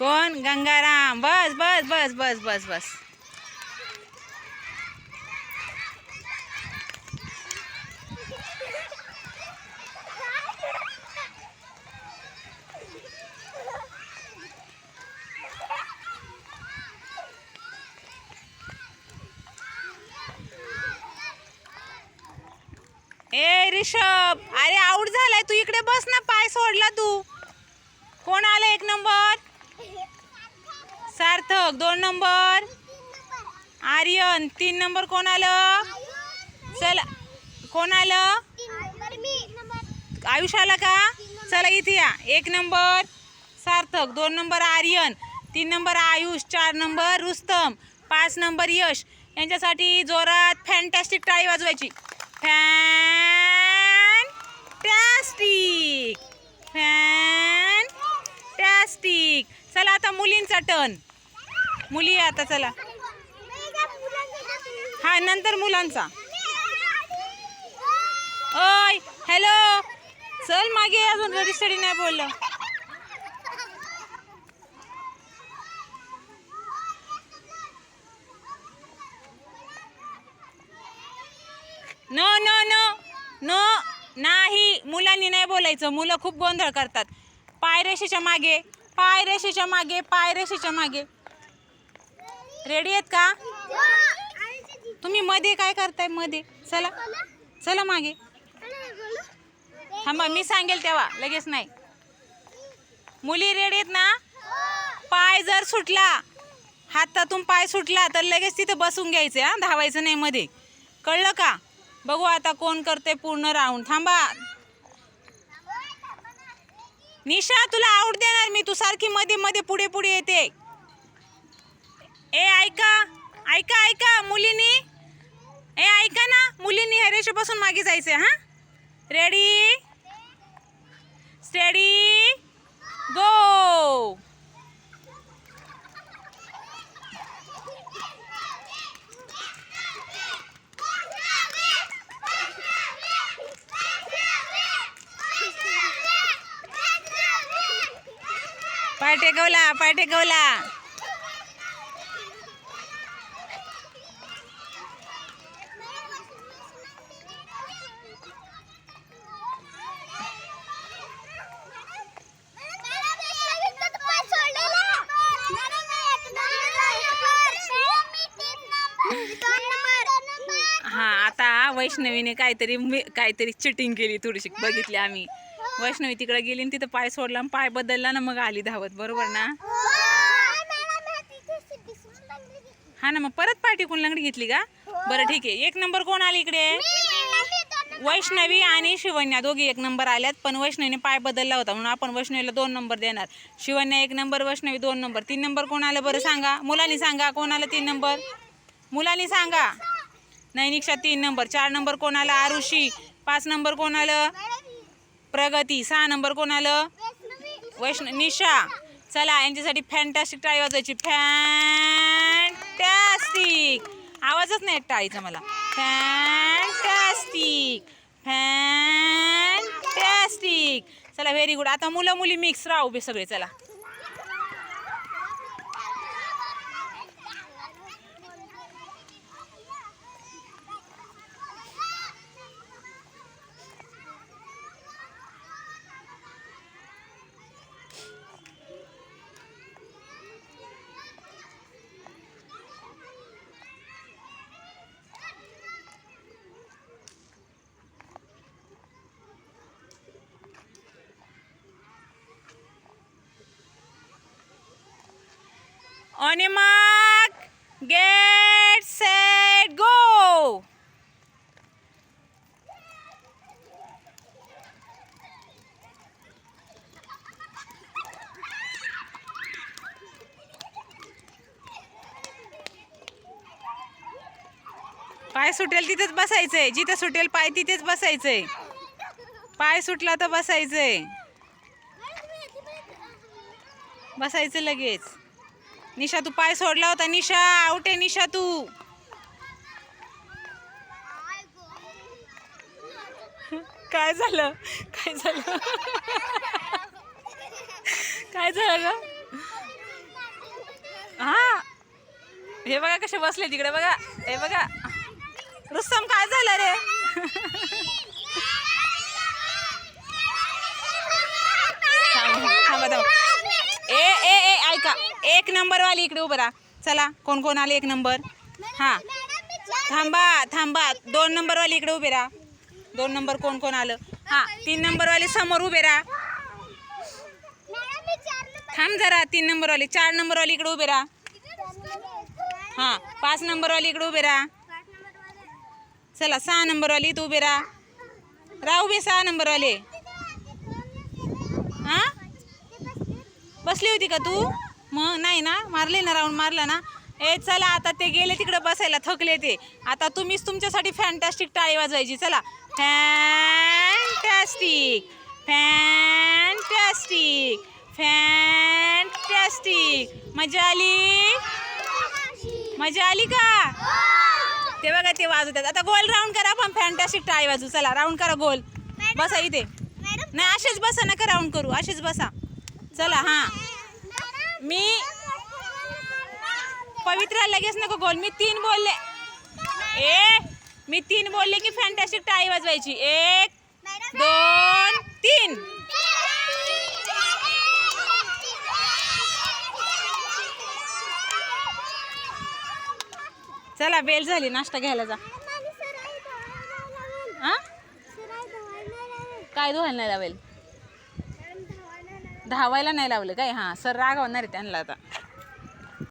कोण? गंगाराम. बस बस बस बस बस बस. ए रिषभ अरे आऊट झालाय. तू इकडे बस ना. पाय सोडला तू. कोण आलं एक नंबर सार्थक दोन नंबर. आर्यन तीन नंबर कोण आलं? चला कोण आलं? आयुष आला का? चला इथे या. एक नंबर सार्थक दोन नंबर आर्यन तीन नंबर आयुष चार नंबर रुस्तम पाच नंबर यश. यांच्यासाठी जोरात फॅन्टॅस्टिक टाळी वाजवायची. फॅन्टॅस्टिक फॅन्टॅस्टिक चला आता मुलींचा टर्न मुली आता चला. हा नंतर मुलांचा. ओय हॅलो. चल मागे अजून रजिस्टरी नाही बोललं. नो नो नो नो नाही. मुलांनी नाही बोलायचं. मुलं खूप गोंधळ करतात. पायरेषेच्या मागे पाय रेषेच्या मागे पायरेषेच्या मागे. रेडी आहेत का? तुम्ही मध्ये काय करताय? मध्ये. चला. चला मागे. थांबा मी सांगेल तेव्हा. लगेच नाही. मुली रेडी आहेत ना? पाय जर सुटला हातातून पाय सुटला तर लगेच तिथं बसून घ्यायचे हा? धावायचं नाही मध्ये. कळलं का? बघू आता कोण करते पूर्ण राऊंड थांबा. निशा तुला आऊट देणार मी. तू सारखी मध्ये मध्ये पुढे पुढे येते. ए ऐका ऐका ऐका मुलीनी ए ऐका ना मुलींनी ह्या रेषेपासून मागे जायचंय हा रेडी स्टेडी गो पाय टेकवला पाय टेकवला हा आता वैष्णवीने काहीतरी मी- काहीतरी चिटिंग केली थोडीशी बघितली आम्ही. वैष्णवी तिकडे गेली आणि तिथं पाय सोडला आणि पाय बदलला ना मग आली धावत बरोबर ना? हा ना मग परत पाय टिकून लंगडी घेतली का? बरं ठीक आहे. एक नंबर कोण आली इकडे? वैष्णवी आणि शिवन्या दोघी एक नंबर आल्यात पण वैष्णवीने पाय बदलला होता म्हणून आपण वैष्णवीला दोन नंबर देणार. शिवन्या एक नंबर वैष्णवी दोन नंबर. तीन नंबर कोण आलं बरं सांगा? मुलांनी सांगा कोण आलं तीन नंबर? मुलांनी सांगा. नैनिक्षा तीन नंबर. चार नंबर कोण आलं आरुषी. पाच नंबर कोण आलं प्रगती. सहा नंबर कोण आलं वैष्णव. निशा. चला यांच्यासाठी फॅन्टॅस्टिक टाळी वाजायची. फॅन्टॅस्टिक आवाजच नाही येत टाळीचा मला. फॅन्टॅस्टिक फॅन्टॅस्टिक चला व्हेरी गुड आता मुलं मुली मिक्स राहू बे सगळे. चला. On your mark, get set, go! पाय सुटेल तिथेच बसायचंय. जिथे सुटेल पाय तिथेच बसायचंय. पाय सुटला तर बसायचंय. बसायचं लगेच. निशा तू पाय सोडला होता. निशा आउट आहे निशा तू. काय झालं? काय झालं? काय झालं? हा. हे बघा कसे बसले तिकडे बघा. हे बघा. रुस्तम काय झालं रे? ए ए का? एक नंबर वाली इकडे उभं राहा. चला कोण कोण आले? एक नंबर. हां. थांबा थांबा. दोन नंबरवाली इकडे उभे राहा. दोन नंबर कोण कोण आलं? हां तीन नंबरवाली समोर उभे राहा. थांब जरा तीन नंबरवाली. चार नंबरवाली इकडे उभे राहा. हां पाच नंबरवाली इकडे उभे राहा. चला सहा नंबरवाली तू उभे राहा. राहू बे सहा नंबरवाले. हां? बसली होती का तू? मग नाही ना मारले ना राऊंड मारला ना. ए चला आता ते गेले तिकडे बसायला थकले ते. आता तुम्हीच तुमच्यासाठी फॅन्टॅस्टिक टाळी वाजवायची चला. फॅन्टॅस्टिक फॅन्टॅस्टिक फॅन्टॅस्टिक मजा आली? मजा आली का? ते बघा ते वाजवतात. आता गोल राऊंड करा पण फॅन्टॅस्टिक टाळी वाजू चला राऊंड करा गोल. बसा इथे. नाही असेच बसा नका राऊंड करू. असेच बसा. चला हां. मी पवित्रा लगेच नको गोल मी तीन बोलले. ए मी तीन बोलले की फॅन्टॅस्टिक टाळी वाजवायची. एक दोन तीन. चला बेल झाली नाश्ता घ्यायला जा. हा काय धुवायला नाही लावेल? धावायला नाही लावलं काय? हां सर राग होणार आहे त्यांना आता.